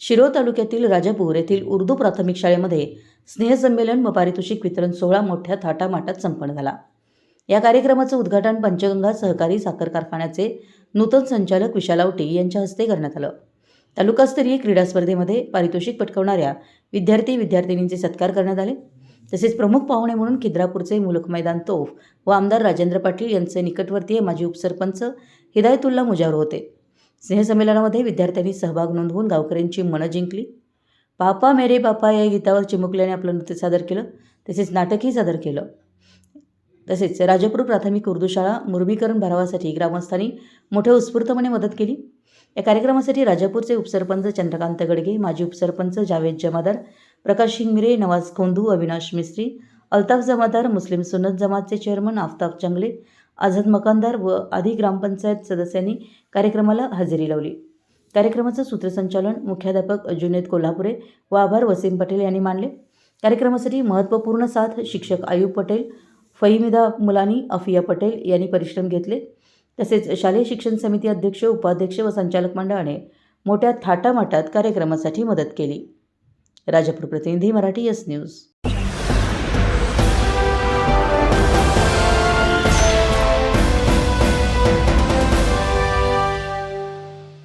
शिरोळ तालुक्यातील राजापूर येथील उर्दू प्राथमिक शाळेमध्ये स्नेहसंमेलन व पारितोषिक वितरण सोहळा मोठ्या थाटामाटात संपन्न झाला. या कार्यक्रमाचं उद्घाटन पंचगंगा सहकारी साखर कारखान्याचे नूतन संचालक विशाल आवटे यांच्या हस्ते करण्यात आलं. तालुकास्तरीय क्रीडा स्पर्धेमध्ये पारितोषिक पटकावणाऱ्या विद्यार्थी विद्यार्थिनींचे सत्कार करण्यात आले. तसेच प्रमुख पाहुणे म्हणून खिद्रापूरचे मुलक मैदान तोफ व आमदार राजेंद्र पाटील यांचे निकटवर्तीय माजी उपसरपंच हिदायतुल्ला मुजावर होते. स्नेहसंमेलनामध्ये विद्यार्थ्यांनी सहभाग नोंदवून गावकऱ्यांची मनं जिंकली. पापा मेरे पापा या गीतावर चिमुकल्याने आपलं नृत्य सादर केलं. तसेच नाटकही सादर केलं. तसेच राजापूर प्राथमिक उर्दू शाळा मुर्मीकरण भरावासाठी ग्रामस्थांनी मोठ्या उत्स्फूर्तपणे मदत केली. या कार्यक्रमासाठी राजापूरचे उपसरपंच चंद्रकांत गडगे माजी उपसरपंच जावेद जमादार प्रकाश शिंगमिरे नवाज खोंदू अविनाश मिस्त्री अल्ताफ जमादार मुस्लिम सुन्नत जमातचे चेअरमन आफताब चंगले आझाद मकानदार व आदी ग्रामपंचायत सदस्यांनी कार्यक्रमाला हजेरी लावली. कार्यक्रमाचं सूत्रसंचालन मुख्याध्यापक जुनेद कोल्हापुरे व आभार वसीम पटेल यांनी मानले. कार्यक्रमासाठी महत्त्वपूर्ण साथ शिक्षक आयुब पटेल फहिमिदा मुलानी अफिया पटेल यांनी परिश्रम घेतले. तसेच शालेय शिक्षण समिती अध्यक्ष उपाध्यक्ष व संचालक मंडळाने मोठ्या थाटामाटात कार्यक्रमासाठी मदत केली. राजापूर प्रतिनिधी मराठी एस न्यूज.